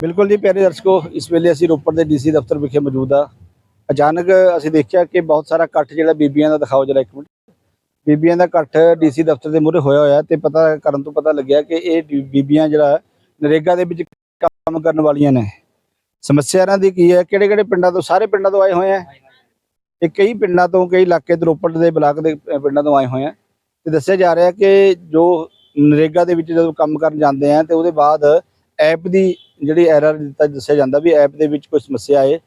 ਬਿਲਕੁਲ ਜੀ, ਪਿਆਰੇ ਦਰਸ਼ਕੋ, ਇਸ ਵੇਲੇ ਅਸੀਂ ਰੋਪੜ ਦੇ ਡੀਸੀ ਦਫ਼ਤਰ ਵਿਖੇ ਮੌਜੂਦ ਆ ਅਚਾਨਕ ਅਸੀਂ ਦੇਖਿਆ ਕਿ ਬਹੁਤ ਸਾਰਾ ਇਕੱਠ ਜਿਹੜਾ ਬੀਬੀਆਂ ਦਾ, ਦਿਖਾਓ ਜਰਾ ਇੱਕ ਮਿੰਟ। ਬੀਬੀਆਂ ਦਾ ਇਕੱਠ ਡੀਸੀ ਦਫ਼ਤਰ ਦੇ ਮੂਹਰੇ ਹੋਇਆ ਹੋਇਆ ਤੇ ਪਤਾ ਕਰਨ ਤੋਂ ਪਤਾ ਲੱਗਿਆ ਕਿ ਇਹ ਡੀ- ਬੀਬੀਆਂ ਜਿਹੜਾ ਨਰੇਗਾ ਦੇ ਵਿੱਚ ਕੰਮ ਕਰਨ ਵਾਲੀਆਂ ਨੇ। ਸਮੱਸਿਆ ਇਹਨਾਂ ਦੀ ਕੀ ਹੈ? ਕਿਹੜੇ ਕਿਹੜੇ ਪਿੰਡਾਂ ਤੋਂ, ਸਾਰੇ ਪਿੰਡਾਂ ਤੋਂ ਆਏ ਹੋਏ ਆ ਇਹ ਕਈ ਪਿੰਡਾਂ ਤੋਂ, ਕਈ ਇਲਾਕੇ ਤੋਂ ਰੋਪੜ ਦੇ ਬਲਾਕ ਦੇ ਪਿੰਡਾਂ ਤੋਂ ਆਏ ਹੋਏ ਆ ਤੇ ਦੱਸਿਆ ਜਾ ਰਿਹਾ ਕਿ ਜੋ ਨਰੇਗਾ ਦੇ ਵਿੱਚ ਜਦੋਂ ਕੰਮ ਕਰਨ ਜਾਂਦੇ ਆ ਤੇ ਉਹਦੇ ਬਾਅਦ ਐਪ ਦੀ ਜਿਹੜੀ ਐਰਰ ਦਿੱਤਾ ਦੱਸਿਆ ਜਾਂਦਾ ਵੀ ਐਪ ਦੇ ਵਿੱਚ ਕੋਈ ਸਮੱਸਿਆ ਹੈ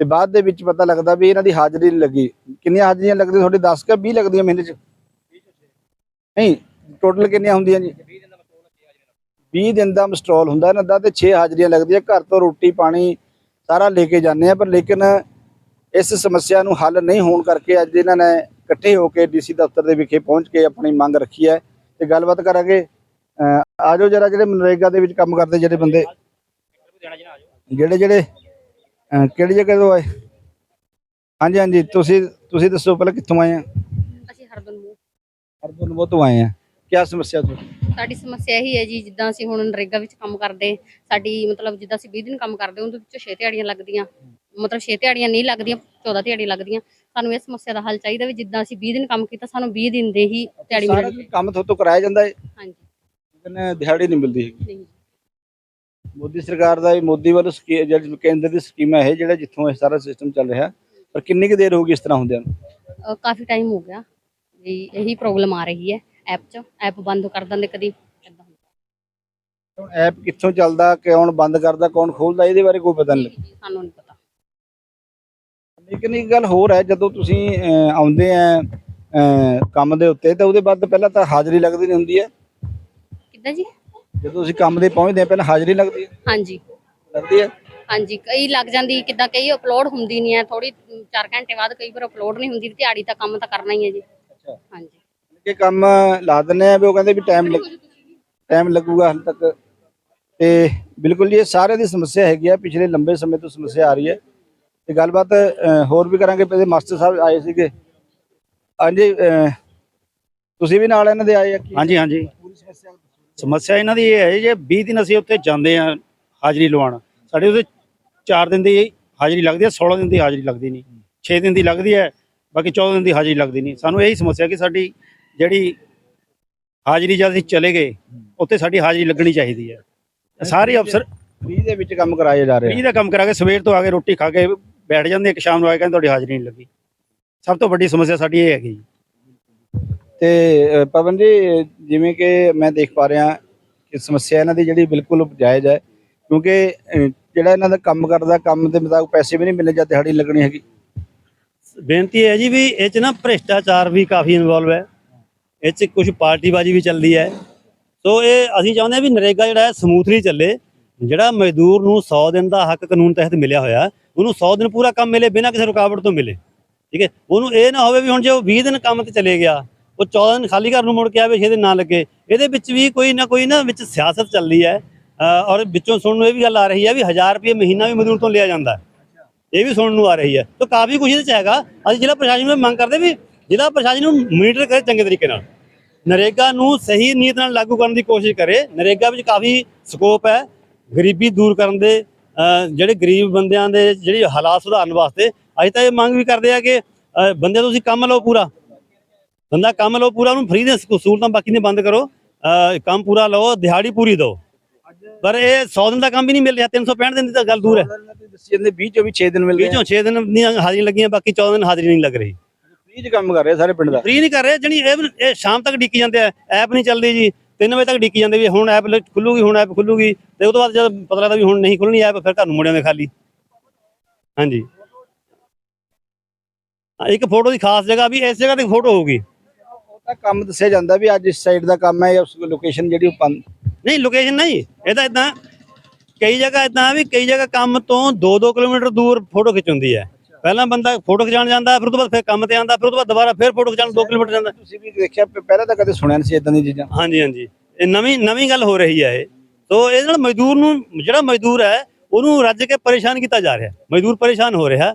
ਤੇ ਬਾਅਦ ਦੇ ਵਿੱਚ ਪਤਾ ਲੱਗਦਾ ਵੀ ਇਹਨਾਂ ਦੀ ਹਾਜ਼ਰੀ ਨਹੀਂ ਲੱਗੀ। ਕਿੰਨੀਆਂ ਹਾਜ਼ਰੀਆਂ ਲੱਗਦੀਆਂ? ਤੁਹਾਡੇ 10 ਕਿ 20 ਲੱਗਦੀਆਂ ਮਹੀਨੇ 'ਚ? ਨਹੀਂ ਟੋਟਲ ਕਿੰਨੀਆਂ ਹੁੰਦੀਆਂ ਜੀ? 20 ਦਿਨ ਦਾ ਮਸਟਰੋਲ ਹੁੰਦਾ ਇਹਨਾਂ ਦਾ ਤੇ 6 ਹਾਜ਼ਰੀਆਂ ਲੱਗਦੀਆਂ। ਘਰ ਤੋਂ ਰੋਟੀ, ਪਾਣੀ ਸਾਰਾ ਲੈ ਕੇ ਜਾਂਦੇ ਆ, ਪਰ ਲੇਕਿਨ ਇਸ ਸਮੱਸਿਆ ਨੂੰ ਹੱਲ ਨਹੀਂ ਹੋਣ ਕਰਕੇ ਅੱਜ ਇਹਨਾਂ ਨੇ ਇਕੱਠੇ ਹੋ ਕੇ ਡੀਸੀ ਦਫ਼ਤਰ ਦੇ ਵਿਖੇ ਪਹੁੰਚ ਕੇ ਆਪਣੀ ਮੰਗ ਰੱਖੀ ਹੈ ਤੇ ਗੱਲਬਾਤ ਕਰਾਂਗੇ। ਆਜੋ ਜਰਾ ਜਿਹੜੇ ਮਨਰੇਗਾ ਦੇ ਵਿੱਚ ਕੰਮ ਕਰਦੇ ਜਿਹੜੇ ਬੰਦੇ। ਜਿਹੜੇ ਜਿਹੜੇ? ਕਿਹੜੀ ਜਗ੍ਹਾ ਤੋਂ ਆਏ? ਹਾਂਜੀ ਹਾਂਜੀ ਤੁਸੀਂ ਤੁਸੀਂ ਦੱਸੋ ਪਹਿਲਾਂ ਕਿੱਥੋਂ ਆਏ ਆ? ਅਸੀਂ ਹਰਦਨ ਮੂੰਹ। ਹਰਦੁਨਬੋ ਤੋਂ ਆਏ ਆ। ਕੀ ਸਮੱਸਿਆ ਤੋਂ ਸਾਡੀ ਸਮੱਸਿਆ ਇਹੀ ਹੈ ਜੀ ਜਿੱਦਾਂ ਅਸੀਂ ਹੁਣ ਨਰੇਗਾ ਵਿੱਚ ਕੰਮ ਕਰਦੇ ਸਾਡੀ ਮਤਲਬ ਜਿੱਦਾਂ ਅਸੀਂ 20 ਦਿਨ ਕੰਮ ਕਰਦੇ ਉਹਦੇ ਵਿੱਚੋਂ 6 ਦਿਹਾੜੀਆਂ ਲੱਗਦੀਆਂ। ਮਤਲਬ 6 ਦਿਹਾੜੀਆਂ ਨਹੀਂ ਲੱਗਦੀਆਂ 14 ਦਿਹਾੜੀ ਲੱਗਦੀਆਂ। ਸਾਨੂੰ ਇਸ ਸਮੱਸਿਆ ਦਾ ਹੱਲ ਚਾਹੀਦਾ ਵੀ ਜਿੱਦਾਂ ਅਸੀਂ 20 ਦਿਨ ਕੰਮ ਕੀਤਾ ਸਾਨੂੰ 20 ਦਿਨ ਦੇ ਹੀ ਦਿਹਾੜੀ ਦਿਨ ਕੰਮ ਤੁਹਾਡੇ ਤੋਂ ਕਰਾਇਆ ਜਾਂਦਾ ਹੈ ਹਾਂਜੀ। ਲੇਕਿਨ ਦਿਹਾੜੀ ਨਹੀਂ ਮਿਲਦੀ ਹੈਗੀ। ਨਹੀਂ। ਮੋਦੀ ਸਰਕਾਰ ਦਾ ਇਹ ਮੋਦੀ ਵੱਲੋਂ ਸਕੀ- ਜਿਹੜੀ ਕੇਂਦਰ ਦੀ ਸਕੀਮ ਹੈ ਇਹ ਜਿਹੜਾ ਜਿੱਥੋਂ ਇਹ ਸਾਰਾ ਸਿਸਟਮ ਚੱਲ ਰਿਹਾ ਪਰ ਕਿੰਨੀ ਕੁ ਦੇਰ ਹੋ ਗਈ ਇਸ ਤਰ੍ਹਾਂ ਹੁੰਦਿਆਂ ਨੂੰ? ਅਹ ਕਾਫੀ ਟਾਈਮ ਹੋ ਗਿਆ। ਵੀ ਇਹੀ ਪ੍ਰੋਬਲਮ ਆ ਰਹੀ ਹੈ ਐਪ 'ਚ। ਐਪ ਬੰਦ ਕਰ ਦਿੰਦੇ ਕਦੀ। ਏਦਾਂ ਹੁੰਦਾ। ਹੁਣ ਐਪ ਕਿੱਥੋਂ ਚੱਲਦਾ ਕੌਣ ਬੰਦ ਕਰਦਾ ਕੌਣ ਖੋਲਦਾ ਇਹਦੇ ਬਾਰੇ ਕੋਈ ਪਤਾ ਨਹੀਂ ਜੀ, ਸਾਨੂੰ ਨਹੀਂ ਪਤਾ। ਲੇਕਿਨ ਇੱਕ ਗੱਲ ਹੋਰ ਹੈ ਜਦੋਂ ਤੁਸੀਂ ਅਹ, ਆਉਂਦੇ ਆ ਕੰਮ ਦੇ ਉੱਤੇ ਤਾਂ ਉਹਦੇ ਬਾਅਦ ਪਹਿਲਾਂ ਤਾਂ ਹਾਜ਼ਰੀ ਲੱਗਦੀ ਨਹੀਂ ਹੁੰਦੀ ਹੈ। ਕਿੱਦਾਂ ਜੀ? ਜਦੋਂ ਤੁਸੀਂ ਕੰਮ ਦੇ ਪਹੁੰਚਦੇ ਆ ਪਹਿਲਾਂ ਹਾਜ਼ਰੀ ਲੱਗਦੀ ਹੈ? ਹਾਂਜੀ। ਲੱਗਦੀ ਹੈ? ਹਾਂਜੀ ਕਈ ਲੱਗ ਜਾਂਦੀ ਕਿੱਦਾਂ ਕਈ ਅਪਲੋਡ ਹੁੰਦੀ ਨਹੀਂ ਹੈ ਥੋੜੀ 4 ਘੰਟੇ ਬਾਅਦ ਕਈ ਵਾਰ ਅਪਲੋਡ ਨਹੀਂ ਹੁੰਦੀ ਦਿਹਾੜੀ ਤਾਂ ਕੰਮ ਤਾਂ ਕਰਨਾ ਹੀ ਹੈ ਜੀ। ਅੱਛਾ। ਹਾਂਜੀ। ਕਿ ਕੰਮ ਲਾ ਦਿੰਦੇ ਆ ਵੀ ਉਹ ਕਹਿੰਦੇ ਵੀ ਟਾਈਮ ਲੱਗ ਟਾਈਮ ਲੱਗੂਗਾ ਹਾਲੇ ਤੱਕ। ਤੇ ਬਿਲਕੁਲ ਜੀ ਇਹ ਸਾਰੇ ਦੀ ਸਮੱਸਿਆ ਹੈਗੀ ਆ ਪਿਛਲੇ ਲੰਬੇ ਸਮੇਂ ਤੋਂ ਸਮੱਸਿਆ ਆ ਰਹੀ ਹੈ। ਤੇ ਗੱਲਬਾਤ ਅਹ, ਹੋਰ ਵੀ ਕਰਾਂਗੇ ਪਹਿਲੇ ਮਾਸਟਰ ਸਾਹਿਬ ਆਏ ਸੀਗੇ। ਹਾਂਜੀ ਅਹ, ਤੁਸੀਂ ਵੀ ਨਾਲ ਇਹਨਾਂ ਦੇ ਆਏ ਆ ਕੀ ਹਾਂਜੀ ਹਾਂਜੀ। ਪੂਰੀ ਸਮੱਸਿਆ ਸਮੱਸਿਆ ਇਹਨਾਂ ਦੀ ਇਹ ਹੈ ਜੇ 20 ਦਿਨ ਅਸੀਂ ਉੱਥੇ ਜਾਂਦੇ ਆ ਹਾਜ਼ਰੀ ਲਵਾਉਣ ਸਾਡੇ ਉਹਦੇ 4 ਦਿਨ ਦੀ ਹਾਜ਼ਰੀ ਲੱਗਦੀ ਹੈ 16 ਦਿਨ ਦੀ ਹਾਜ਼ਰੀ ਲੱਗਦੀ ਨਹੀਂ। 6 ਦਿਨ ਦੀ ਲੱਗਦੀ ਹੈ ਬਾਕੀ 14 ਦਿਨ ਦੀ ਹਾਜ਼ਰੀ ਲੱਗਦੀ ਨਹੀਂ। ਸਾਨੂੰ ਇਹੀ ਸਮੱਸਿਆ ਕਿ ਸਾਡੀ ਜਿਹੜੀ ਹਾਜ਼ਰੀ ਜਦ ਅਸੀਂ ਚਲੇ ਗਏ ਉੱਥੇ ਸਾਡੀ ਹਾਜ਼ਰੀ ਲੱਗਣੀ ਚਾਹੀਦੀ ਹੈ। ਸਾਰੇ ਅਫਸਰ ਫ੍ਰੀ ਦੇ ਵਿੱਚ ਕੰਮ ਕਰਾਏ ਜਾ ਰਹੇ ਫ੍ਰੀ ਦਾ ਕੰਮ ਕਰਾ ਕੇ ਸਵੇਰ ਤੋਂ ਆ ਕੇ ਰੋਟੀ ਖਾ ਕੇ ਬੈਠ ਜਾਂਦੇ ਇੱਕ ਸ਼ਾਮ ਨੂੰ ਆ ਕੇ ਕਹਿੰਦੇ ਤੁਹਾਡੀ ਹਾਜ਼ਰੀ ਨਹੀਂ ਲੱਗੀ। ਸਭ ਤੋਂ ਵੱਡੀ ਸਮੱਸਿਆ ਸਾਡੀ ਇਹ ਹੈਗੀ ਜੀ। ਤੇ ਪਵਨ ਜੀ, ਜਿਵੇਂ ਕਿ ਮੈਂ ਦੇਖ ਪਾ ਰਿਹਾ ਕਿ ਸਮੱਸਿਆ ਇਹਨਾਂ ਦੀ ਜਿਹੜੀ ਬਿਲਕੁਲ ਜਾਇਜ਼ ਹੈ, ਕਿਉਂਕਿ ਜਿਹੜਾ ਇਹਨਾਂ ਦਾ ਕੰਮ ਕਰਦਾ, ਕੰਮ ਦੇ ਮੁਤਾਬਕ ਪੈਸੇ ਵੀ ਨਹੀਂ ਮਿਲਣੇ ਜਾਂ ਦਿਹਾੜੀ ਲੱਗਣੀ ਹੈਗੀ। ਬੇਨਤੀ ਹੈ ਜੀ ਵੀ ਇਹ ਚ ਨਾ ਭ੍ਰਿਸ਼ਟਾਚਾਰ ਵੀ ਕਾਫੀ ਇਨਵੋਲਵ ਹੈ। ਇਹ ਚ ਕੁਝ ਪਾਰਟੀਬਾਜ਼ੀ ਵੀ ਚੱਲਦੀ ਹੈ। ਸੋ ਇਹ ਅਸੀਂ ਚਾਹੁੰਦੇ ਹਾਂ ਵੀ ਨਰੇਗਾ ਜਿਹੜਾ ਹੈ, ਸਮੂਥਲੀ ਚੱਲੇ। ਜਿਹੜਾ ਮਜ਼ਦੂਰ ਨੂੰ 100 ਦਿਨ ਦਾ ਹੱਕ ਕਾਨੂੰਨ ਤਹਿਤ ਮਿਲਿਆ ਹੋਇਆ, ਉਹਨੂੰ 100 ਦਿਨ ਪੂਰਾ ਕੰਮ ਮਿਲੇ, ਬਿਨਾਂ ਕਿਸੇ ਰੁਕਾਵਟ ਤੋਂ ਮਿਲੇ। ਠੀਕ ਹੈ? ਉਹਨੂੰ ਇਹ ਨਾ ਹੋਵੇ ਵੀ ਹੁਣ ਜੇ ਉਹ 20 ਦਿਨ ਕੰਮ ਤੇ ਚਲੇ ਗਿਆ ਉਹ 14 ਦਿਨ ਖਾਲੀ ਘਰ ਨੂੰ ਮੁੜ ਕੇ ਆਵੇ 6 ਦਿਨ ਨਾ ਲੱਗੇ। ਇਹਦੇ ਵਿੱਚ ਵੀ ਕੋਈ ਨਾ ਕੋਈ ਨਾ ਵਿੱਚ ਸਿਆਸਤ ਚੱਲਦੀ ਹੈ। ਔਰ ਵਿੱਚੋਂ ਸੁਣਨ ਨੂੰ ਇਹ ਵੀ ਗੱਲ ਆ ਰਹੀ ਹੈ ਵੀ 1000 ਰੁਪਏ ਮਹੀਨਾ ਵੀ ਮਜ਼ਦੂਰ ਤੋਂ ਲਿਆ ਜਾਂਦਾ। ਇਹ ਵੀ ਸੁਣਨ ਨੂੰ ਆ ਰਹੀ ਹੈ। ਤਾਂ ਕਾਫੀ ਕੁਝ ਇਹਦੇ ਚ ਹੈਗਾ। ਅਸੀਂ ਜ਼ਿਲ੍ਹਾ ਪ੍ਰਸ਼ਾਸਨ ਨੂੰ ਮੰਗ ਕਰਦੇ ਵੀ ਜ਼ਿਲ੍ਹਾ ਪ੍ਰਸ਼ਾਸਨ ਨੂੰ ਮੋਨੀਟਰ ਕਰੇ ਚੰਗੇ ਤਰੀਕੇ ਨਾਲ। ਨਰੇਗਾ ਨੂੰ ਸਹੀ ਨੀਅਤ ਨਾਲ ਲਾਗੂ ਕਰਨ ਦੀ ਕੋਸ਼ਿਸ਼ ਕਰੇ। ਨਰੇਗਾ ਵਿੱਚ ਕਾਫੀ ਸਕੋਪ ਹੈ ਗਰੀਬੀ ਦੂਰ ਕਰਨ ਦੇ ਜਿਹੜੇ ਗਰੀਬ ਬੰਦਿਆਂ ਦੇ ਜਿਹੜੀ ਹਾਲਾਤ ਸੁਧਾਰਨ ਵਾਸਤੇ। ਅਸੀਂ ਤਾਂ ਇਹ ਮੰਗ ਵੀ ਕਰਦੇ ਆ ਕਿ ਅ, ਬੰਦਿਆਂ ਤੁਸੀਂ ਕੰਮ ਲਓ ਪੂਰਾ। ਬੰਦਾ ਕੰਮ ਲਓ ਪੂਰਾ ਉਹਨੂੰ ਫ੍ਰੀ ਦੇ ਸਹੂਲਤਾਂ ਬਾਕੀ ਨੇ ਬੰਦ ਕਰੋ। ਕੰਮ ਪੂਰਾ ਲਓ ਦਿਹਾੜੀ ਪੂਰੀ ਦਿਓ। ਪਰ ਇਹ 100 ਦਿਨ ਦਾ ਕੰਮ ਵੀ ਨਹੀਂ ਮਿਲ ਰਿਹਾ 365 ਦਿਨ ਦੀ ਤਾਂ ਗੱਲ ਦੂਰ ਹੈ। ਦੱਸੀ ਜਾਂਦੇ 20 ਚੋਂ ਵੀ 6 ਦਿਨ ਮਿਲ ਗਏ ਵਿੱਚੋਂ 6 ਦਿਨ ਦੀਆਂ ਹਾਜ਼ਰੀਆਂ ਲੱਗੀਆਂ ਬਾਕੀ 14 ਦਿਨ ਹਾਜ਼ਰੀ ਨਹੀਂ ਲੱਗ ਰਹੀ। ਫ੍ਰੀ ਚ ਕੰਮ ਕਰ ਰਹੇ ਸਾਰੇ ਪਿੰਡ ਦਾ? ਫ੍ਰੀ ਨਹੀਂ ਕਰ ਰਹੇ ਜਣੀ ਇਹ ਸ਼ਾਮ ਤੱਕ ਡਿੱਕੀ ਜਾਂਦੇ ਆ ਐਪ ਨਹੀਂ ਚੱਲਦੀ ਜੀ। 3 ਵਜੇ ਤੱਕ ਡਿੱਕੀ ਜਾਂਦੇ ਵੀ ਹੁਣ ਐਪ ਖੁੱਲੂਗੀ ਹੁਣ ਐਪ ਖੁੱਲੂਗੀ ਤੇ ਉਹ ਤੋਂ ਬਾਅਦ ਜਦ ਪਤਾ ਲੱਗਦਾ ਵੀ ਹੁਣ ਨਹੀਂ ਖੁੱਲਣੀ ਐਪ ਫਿਰ ਘਰ ਨੂੰ ਮੁੜਿਆਂ ਦੇ ਖਾਲੀ। ਹਾਂਜੀ। ਇੱਕ ਫੋਟੋ ਦੀ ਖਾਸ ਜਗ੍ਹਾ ਵੀ ਇਸ ਜਗ੍ਹਾ ਤੇ ਫੋਟੋ ਹੋਊਗੀ। ਤਾਂ ਕੰਮ ਦੱਸਿਆ ਜਾਂਦਾ ਵੀ ਅੱਜ ਇਸ ਸਾਈਡ ਦਾ ਕੰਮ ਹੈ ਜਾਂ ਉਸ ਲੋਕੇਸ਼ਨ ਜਿਹੜੀ ਉਹ ਪੰਨ- ਨਹੀਂ ਲੋਕੇਸ਼ਨ ਨਹੀਂ। ਇਹ ਤਾਂ ਇਦਾਂ ਕਈ ਜਗ੍ਹਾ ਇਦਾਂ ਵੀ ਕਈ ਜਗ੍ਹਾ ਕੰਮ ਤੋਂ 2-2 ਕਿਲੋਮੀਟਰ ਦੂਰ ਫੋਟੋ ਖਿੱਚ ਹੁੰਦੀ ਹੈ। ਪਹਿਲਾਂ ਬੰਦਾ ਫੋਟੋ ਖਿਚਾਉਣ ਜਾਂਦਾ ਫਿਰ ਉਹ ਤੋਂ ਬਾਅਦ ਫਿਰ ਕੰਮ ਤੇ ਆਉਂਦਾ ਫਿਰ ਉਹ ਤੋਂ ਬਾਅਦ ਦੁਬਾਰਾ ਫਿਰ ਫੋਟੋ ਖਿਚਾਉਣ 2 ਕਿਲੋਮੀਟਰ ਜਾਂਦਾ। ਤੁਸੀਂ ਵੀ ਦੇਖਿਆ ਪਹਿਲਾਂ ਤਾਂ ਕਦੇ ਸੁਣਿਆ ਨਹੀਂ ਸੀ ਇਦਾਂ ਦੀਆਂ ਚੀਜ਼ਾਂ। ਹਾਂਜੀ ਹਾਂਜੀ। ਇਹ ਨਵੀਂ ਨਵੀਂ ਗੱਲ ਹੋ ਰਹੀ ਹੈ ਇਹ। ਸੋ ਇਹਦੇ ਨਾਲ ਮਜ਼ਦੂਰ ਨੂੰ ਜਿਹੜਾ ਮਜ਼ਦੂਰ ਹੈ ਉਹਨੂੰ ਰੱਜ ਕੇ ਪਰੇਸ਼ਾਨ ਕੀਤਾ ਜਾ ਰਿਹਾ। ਮਜ਼ਦੂਰ ਪਰੇਸ਼ਾਨ ਹੋ ਰਿਹਾ।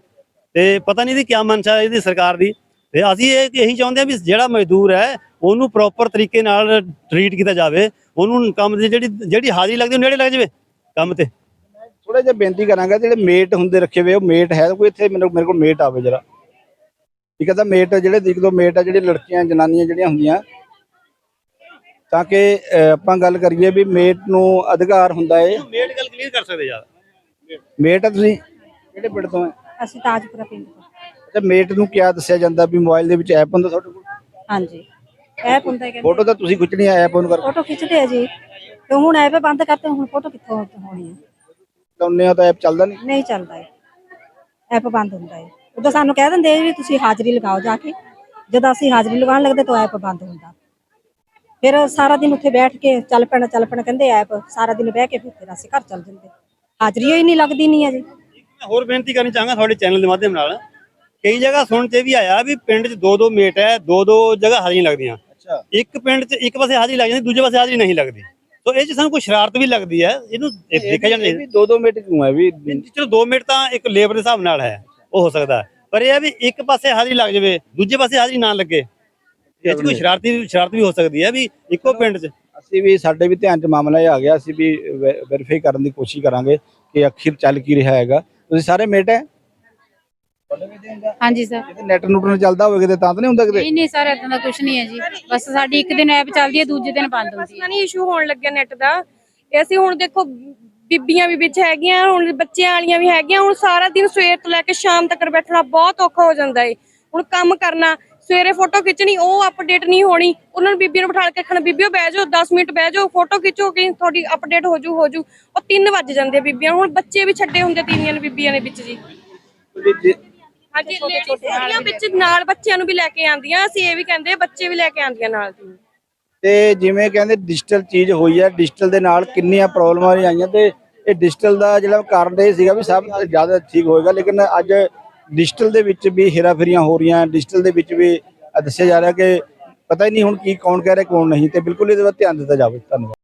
ਤੇ ਪਤਾ ਨਹੀਂ ਦੀ ਕੀ ਮਨਸ਼ਾ ਇਹਦੀ ਸਰਕਾਰ ਦੀ। ਤੇ ਅਸੀਂ ਇਹ ਇਹੀ ਚਾਹੁੰਦੇ ਆ ਵੀ ਜਿਹੜਾ ਮਜ਼ਦੂਰ ਹੈ ਉਹਨੂੰ ਪ੍ਰੋਪਰ ਤਰੀਕੇ ਨਾਲ ਟਰੀਟ ਕੀਤਾ ਜਾਵੇ ਉਹਨੂੰ ਕੰਮ ਦੀ ਜਿਹੜੀ ਜਿਹੜੀ ਹਾਜ਼ਰੀ ਲੱਗਦੀ ਉਹ ਨੇੜੇ ਲੱਗ ਜਾਵੇ ਕੰਮ ਤੇ। ਥੋੜਾ ਜਿਹਾ ਬੇਨਤੀ ਕਰਾਂਗਾ ਜਿਹੜੇ ਮੇਟ ਹੁੰਦੇ ਰੱਖੇ ਹੋਏ ਉਹ ਮੇਟ ਹੈ ਕੋਈ ਇੱਥੇ ਮੈਨੂੰ ਮੇਰੇ ਕੋਲ ਮੇਟ ਆਵੇ ਜਰਾ। ਠੀਕ ਹੈ ਤਾਂ ਮੇਟ ਜਿਹੜੇ ਇੱਕ ਦੋ ਮੇਟ ਆ ਜਿਹੜੇ ਲੜਕੀਆਂ ਜਨਾਨੀਆਂ ਜਿਹੜੀਆਂ ਹੁੰਦੀਆਂ। ਤਾਂ ਕਿ ਆਪਾਂ ਗੱਲ ਕਰੀਏ ਵੀ ਮੇਟ ਨੂੰ ਅਧਿਕਾਰ ਹੁੰਦਾ ਹੈ ਮੇਡ ਗੱਲ ਕਲੀਅਰ ਕਰ ਸਕਦੇ ਯਾਰ। ਮੇਟ ਆ ਤੁਸੀਂ? ਕਿਹੜੇ ਪਿੰਡ ਤੋਂ ਹੈ ਅਸੀਂ ਤਾਜਪੁਰਾ ਪਿੰਡ ਤੋਂ ਮੇਟ ਨੂੰ ਕਿਹਾ ਦੱਸਿਆ ਜਾਂਦਾ ਵੀ ਮੋਬਾਈਲ ਦੇ ਵਿੱਚ ਐਪ ਹੁੰਦਾ ਤੁਹਾਡੇ ਕੋਲ? ਹਾਂਜੀ। ਐਪ ਹੁੰਦਾ ਹੈ ਕਹਿੰਦੇ ਫੋਟੋ ਤਾਂ ਤੁਸੀਂ ਖਿੱਚਣੀ ਆ ਐਪ ਔਨ ਕਰਕੇ ਫੋਟੋ ਖਿੱਚਦੇ ਆ ਜੀ। ਤੇ ਹੁਣ ਐਪ ਬੰਦ ਕਰਤੇ ਹੁਣ ਫੋਟੋ ਕਿੱਥੋਂ ਹੋਣੀ ਹੈ ਲਾਉਂਦੇ ਆ ਤਾਂ ਐਪ ਚੱਲਦਾ ਨਹੀਂ? ਨਹੀਂ ਚੱਲਦਾ ਹੈ ਐਪ ਬੰਦ ਹੁੰਦਾ ਹੈ ਉਦੋਂ ਸਾਨੂੰ ਕਹਿ ਦਿੰਦੇ ਆ ਵੀ ਤੁਸੀਂ ਹਾਜ਼ਰੀ ਲਗਾਓ ਜਾ ਕੇ। ਜਦੋਂ ਅਸੀਂ ਹਾਜ਼ਰੀ ਲਗਾਉਣ ਲੱਗਦੇ ਤਾਂ ਐਪ ਬੰਦ ਹੁੰਦਾ। ਫਿਰ ਸਾਰਾ ਦਿਨ ਉੱਥੇ ਬੈਠ ਕੇ ਚੱਲ ਪੈਣਾ ਚੱਲ ਪੈਣਾ ਕਹਿੰਦੇ ਐਪ। ਸਾਰਾ ਦਿਨ ਬਹਿ ਕੇ ਫਿਰ ਫਿਰ ਅਸੀਂ ਘਰ ਚੱਲ ਜਾਂਦੇ। ਹਾਜ਼ਰੀ ਹੀ ਨਹੀਂ ਲੱਗਦੀ ਨਹੀਂ ਹੈ ਜੀ। ਮੈਂ ਹੋਰ ਬੇਨਤੀ ਕਰਨੀ ਚਾਹਾਂਗਾ ਤੁਹਾਡੇ ਚੈਨਲ ਦੇ ਮਾਧਿਅਮ ਨਾਲ। ਕਈ ਜਗ੍ਹਾ ਸੁਣ ਤੇ ਵੀ ਆਇਆ ਵੀ ਪਿੰਡ 'ਚ ਦੋ ਦੋ ਮੇਟ ਹੈ ਦੋ ਦੋ ਜਗ੍ਹਾ ਹਾਜ਼ਰੀਆਂ ਲੱਗਦੀਆਂ। ਅੱਛਾ। ਇੱਕ ਪਿੰਡ 'ਚ ਇੱਕ ਪਾਸੇ ਹਾਜ਼ਰੀ ਲੱਗ ਜਾਂਦੀ ਦੂਜੇ ਪਾਸੇ ਹਾਜ਼ਰੀ ਨਹੀਂ ਲੱਗਦੀ। ਸੋ ਇਹ 'ਚ ਸਾਨੂੰ ਕੋਈ ਸ਼ਰਾਰਤ ਵੀ ਲੱਗਦੀ ਹੈ ਇਹਨੂੰ ਇਹ ਦੇਖਿਆ ਜਾਣਾ ਵੀ ਦੋ ਦੋ ਮਿੰਟ ਕਿਉਂ ਹੈ ਵੀ ਚਲੋ 2 ਮਿੰਟ ਤਾਂ ਇੱਕ ਲੇਬਰ ਦੇ ਹਿਸਾਬ ਨਾਲ ਹੈ ਉਹ ਹੋ ਸਕਦਾ। ਪਰ ਇਹ ਹੈ ਵੀ ਇੱਕ ਪਾਸੇ ਹਾਜ਼ਰੀ ਲੱਗ ਜਾਵੇ ਦੂਜੇ ਪਾਸੇ ਹਾਜ਼ਰੀ ਨਾ ਲੱਗੇ। ਇਹ 'ਚ ਕੋਈ ਸ਼ਰਾਰਤੀ ਸ਼ਰਾਰਤ ਵੀ ਹੋ ਸਕਦੀ ਹੈ ਵੀ ਇੱਕੋ ਪਿੰਡ 'ਚ। ਅਸੀਂ ਵੀ ਸਾਡੇ ਵੀ ਧਿਆਨ 'ਚ ਮਾਮਲਾ ਇਹ ਆ ਗਿਆ ਅਸੀਂ ਵੀ ਵੈਰੀਫਾਈ ਕਰਨ ਦੀ ਕੋਸ਼ਿਸ਼ ਕਰਾਂਗੇ ਕਿ ਆਖਿਰ ਚੱਲ ਕੀ ਰਿਹਾ ਹੈਗਾ। ਤੁਸੀਂ ਸਾਰੇ ਮੇਟ ਹੈ? ਹਾਂਜੀ ਸਰ। ਕਿਤੇ ਨੈਟ ਨੂਟ ਨਾਲ ਚੱਲਦਾ ਹੋਵੇ ਕਿਤੇ ਤਾਂ ਤਾਂ ਨਹੀਂ ਹੁੰਦਾ ਕਿਤੇ? ਨਹੀਂ ਨਹੀਂ ਸਰ ਇਦਾਂ ਦਾ ਕੁਝ ਨਹੀਂ ਹੈ ਜੀ। ਬਸ ਸਾਡੀ ਇੱਕ ਦਿਨ ਐਪ ਚੱਲਦੀ ਹੈ ਦੂਜੇ ਦਿਨ ਬੰਦ ਹੁੰਦੀ ਹੈ। ਨਹੀਂ ਇਸ਼ੂ ਹੋਣ ਲੱਗਿਆ ਨੈਟ ਦਾ। ਇਹ ਅਸੀਂ ਹੁਣ ਦੇਖੋ ਬੀਬੀਆਂ ਵੀ ਵਿੱਚ ਹੈਗੀਆਂ ਹੁਣ ਬੱਚਿਆਂ ਵਾਲੀਆਂ ਵੀ ਹੈਗੀਆਂ ਹੁਣ ਸਾਰਾ ਦਿਨ ਸਵੇਰ ਤੋਂ ਲੈ ਕੇ ਸ਼ਾਮ ਤੱਕ ਬੈਠਣਾ ਬਹੁਤ ਔਖਾ ਹੋ ਜਾਂਦਾ ਏ। ਹੁਣ ਕੰਮ ਕਰਨਾ ਸਵੇਰੇ ਫੋਟੋ ਖਿੱਚਣੀ ਉਹ ਅਪਡੇਟ ਨਹੀਂ ਹੋਣੀ। ਉਹਨਾਂ ਨੂੰ ਬੀਬੀ ਨੂੰ ਬਿਠਾ ਕੇ ਰੱਖਣਾ ਬੀਬੀਓ ਬਹਿ ਜਾਓ 10 ਮਿੰਟ ਬਹਿ ਜਾਓ ਫੋਟੋ ਖਿੱਚੋ ਕਿ ਤੁਹਾਡੀ ਅਪਡੇਟ ਹੋ ਜੂ ਹੋ ਜੂ ਉਹ 3 ਵੱਜ ਜਾਂਦੇ ਆ ਬੀਬੀਆਂ ਨੂੰ। ਹੁਣ ਬੱਚੇ ਵੀ ਛੱਡੇ ਹੁੰਦੇ ਤੀਵੀਆਂ ਨੇ ਬੀਬੀਆਂ ਨੇ ਵਿੱਚ ਜੇ- ਹਾਂਜੀ ਲੇਡੀਜ਼ ਵਿੱਚ ਨਾਲ ਬੱਚਿਆਂ ਨੂੰ ਵੀ ਲੈ ਕੇ ਆਂਦੀਆਂ ਅਸੀਂ ਇਹ ਵੀ ਕਹਿੰਦੇ ਬੱਚੇ ਵੀ ਲੈ ਕੇ ਆਂਦੀਆਂ ਨਾਲ ਦੀ। ਤੇ ਜਿਵੇਂ ਕਹਿੰਦੇ ਡਿਜੀਟਲ ਚੀਜ਼ ਹੋਈ ਹੈ ਡਿਜੀਟਲ ਦੇ ਨਾਲ ਕਿੰਨੀਆਂ ਪ੍ਰੋਬਲਮਾਂ ਵੀ ਆਈਆਂ ਤੇ ਇਹ ਡਿਜੀਟਲ ਦਾ ਜਿਹੜਾ ਕਾਰਨ ਇਹ ਸੀਗਾ ਵੀ ਸਭ ਤੋਂ ਜ਼ਿਆਦਾ ਠੀਕ ਹੋਏਗਾ। ਲੇਕਿਨ ਅੱਜ ਡਿਜੀਟਲ ਦੇ ਵਿੱਚ ਵੀ ਹੇਰਾਫੇਰੀਆਂ ਹੋ ਰਹੀਆਂ। ਡਿਜੀਟਲ ਦੇ ਵਿੱਚ ਵੀ ਦੱਸਿਆ ਜਾ ਰਿਹਾ ਕਿ ਪਤਾ ਹੀ ਨਹੀਂ ਹੁਣ ਕੀ ਕੌਣ ਕਹਿ ਰਿਹਾ ਕੌਣ ਨਹੀਂ। ਤੇ ਬਿਲਕੁਲ ਇਹਦੇ ਵੱਲ ਧਿਆਨ ਦਿੱਤਾ ਜਾਵੇ। ਧੰਨਵਾਦ।